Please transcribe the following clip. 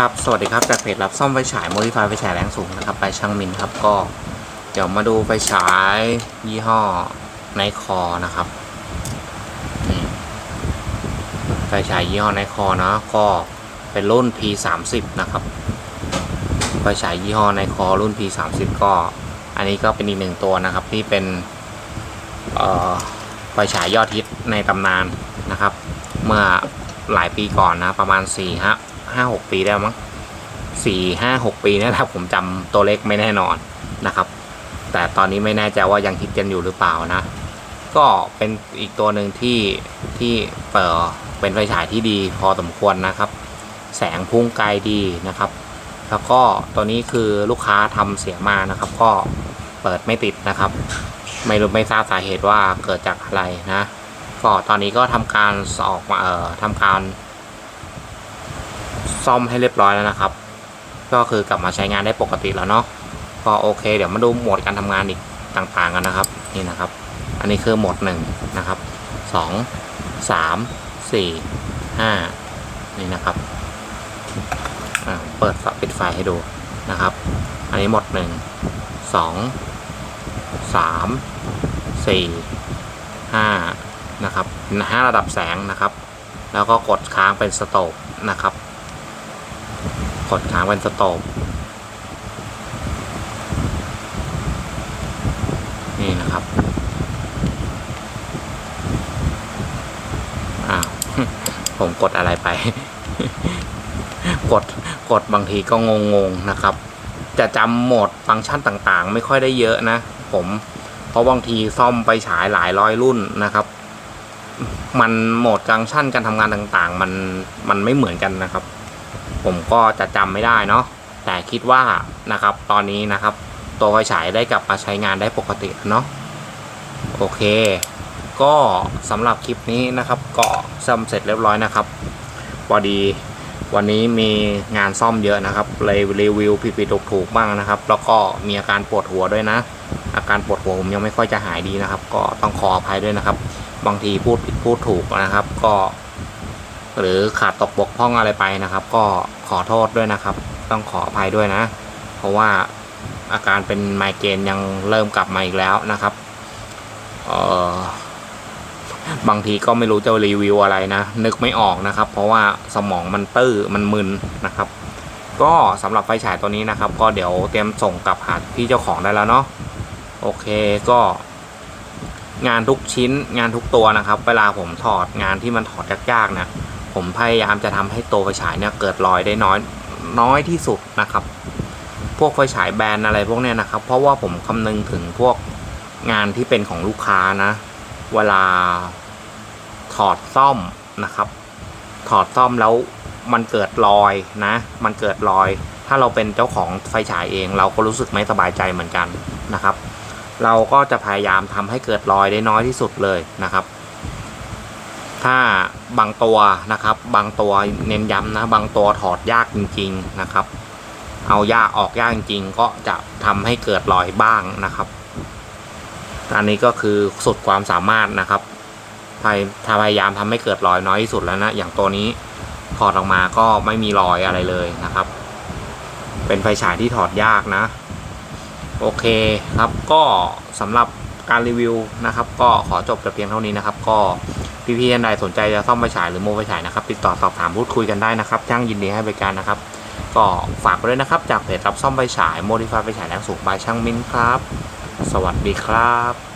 ครับ สวัสดีครับ จากเพจรับซ่อมไฟฉายโมดิฟายไฟฉายแรงสูงนะครับ ไปช่างมินครับ ก็ เดี๋ยวมาดูไฟฉายยี่ห้อไนคอนะครับ นี่ไฟฉายยี่ห้อไนคอนะ ก็เป็นรุ่น P30 นะครับ ไฟฉายยี่ห้อไนคอรุ่น P30 ก็ อันนี้ก็เป็นอีกหนึ่งตัวนะครับ ที่เป็นเอ่อไฟฉายยอดฮิตในตำนานนะครับ เมื่อหลายปีก่อนนะ ประมาณ4ี่ห้า ห้าหกปีได้มั้งสี่ห้าหกปีนะครับผมจำตัวเลขไม่แน่นอนนะครับ แต่ตอนนี้ไม่แน่ใจว่ายังฮิตกันอยู่หรือเปล่านะ ก็เป็นอีกตัวหนึ่งที่ที่เปิดเป็นไฟฉายที่ดีพอสมควรนะครับ แสงพุ่งไกลดีนะครับ แล้วก็ตัวนี้คือลูกค้าทำเสียมานะครับ ก็เปิดไม่ติดนะครับ ไม่รู้ไม่ทราบสาเหตุว่าเกิดจากอะไรนะก็ตอนนี้ก็ทำการออกมาเอ่อทำการ ซ่อมให้เรียบร้อยแล้วนะครับ ก็คือกลับมาใช้งานได้ปกติแล้วเนาะก็โอเค เดี๋ยวมาดูโหมดการทำงานอีกต่างๆกันนะครับ นี่นะครับ อันนี้คือโหมดหนึ่งนะครับสองสามสี่ห้านี่นะครับเปิดฝาปิดไฟให้ดูนะครับ อันนี้หมดหนึ่งสองสามสี่ห้านะครับห้าระดับแสงนะครับ แล้วก็กดค้างเป็นสโตปนะครับ กดค้างเป็นสโตปนี่นะครับ อ้าว ผมกดอะไรไป กด กดบางทีก็งงๆนะครับ จะจำโหมดฟังก์ชันต่างๆ ไม่ค่อยได้เยอะนะ ผม เพราะบางทีซ่อมไปฉายหลายร้อยรุ่นนะครับ มันโหมดฟังก์ชันการทำงานต่างๆ มัน มันไม่เหมือนกันนะครับ ผมก็จะจำไม่ได้เนาะแต่คิดว่านะครับตอนนี้นะครับ ตัวไฟฉายได้กลับมาใช้งานได้ปกติเนาะโอเค ก็สำหรับคลิปนี้นะครับก็ซ่อมเสร็จเรียบร้อยนะครับพอดีวันนี้มีงานซ่อมเยอะนะครับ เลยรีวิวผิดๆถูกๆบ้างนะครับ แล้วก็มีอาการปวดหัวด้วยนะ อาการปวดหัวผมยังไม่ค่อยจะหายดีนะครับ ก็ต้องขออภัยด้วยนะครับ บางทีพูดผิดพูดถูกนะครับ ก็ หรือขาดตกบกพร่องอะไรไปนะครับ ก็ขอโทษด้วยนะครับ ต้องขออภัยด้วยนะ เพราะว่าอาการเป็นไมเกรนยังเริ่มกลับมาอีกแล้วนะครับเออบางทีก็ไม่รู้จะรีวิวอะไรนะ นึกไม่ออกนะครับ เพราะว่าสมองมันตื้อมันมึนนะครับ ก็สำหรับไฟฉายตัวนี้นะครับ ก็เดี๋ยวเตรียมส่งกลับหาพี่เจ้าของได้แล้วเนาะโอเคก็ งานทุกชิ้นงานทุกตัวนะครับ เวลาผมถอดงานที่มันถอดยากๆเนี่ย ผมพยายามจะทำให้ตัวไฟฉายเนี่ยเกิดรอยได้น้อยน้อยที่สุดนะครับ พวกไฟฉายแบรนด์อะไรพวกเนี้ยนะครับ เพราะว่าผมคำนึงถึงพวกงานที่เป็นของลูกค้านะ เวลาถอดซ่อมนะครับ ถอดซ่อมแล้วมันเกิดรอยนะ มันเกิดรอย ถ้าเราเป็นเจ้าของไฟฉายเอง เราก็รู้สึกไม่สบายใจเหมือนกันนะครับ เราก็จะพยายามทำให้เกิดรอยได้น้อยที่สุดเลยนะครับ ถ้าบางตัวนะครับ บางตัวเน้นย้ำนะ บางตัวถอดยากจริง ๆนะครับ เอายากออกยากจริงๆก็จะทำให้เกิดรอยบ้างนะครับ อันนี้ก็คือสุดความสามารถนะครับพยพยายามทำให้เกิดรอยน้อยที่สุดแล้วนะอย่างตัวนี้ถอดออกมาก็ไม่มีรอยอะไรเลยนะครับ เป็นไฟฉายที่ถอดยากนะ โอเคครับก็สำหรับการรีวิวนะครับ ก็ขอจบแต่เพียงเท่านี้นะครับ ก็ พี่ๆท่านใดสนใจจะซ่อมไฟฉายหรือโมไฟฉายนะครับ ติดต่อสอบถามพูดคุยกันได้นะครับช่างยินดีให้บริการนะครับ ก็ฝากไว้ด้วยนะครับ จากเพจรับซ่อมไฟฉายโมดิฟายไฟฉายแรงสูงบายช่างมินครับ สวัสดีครับ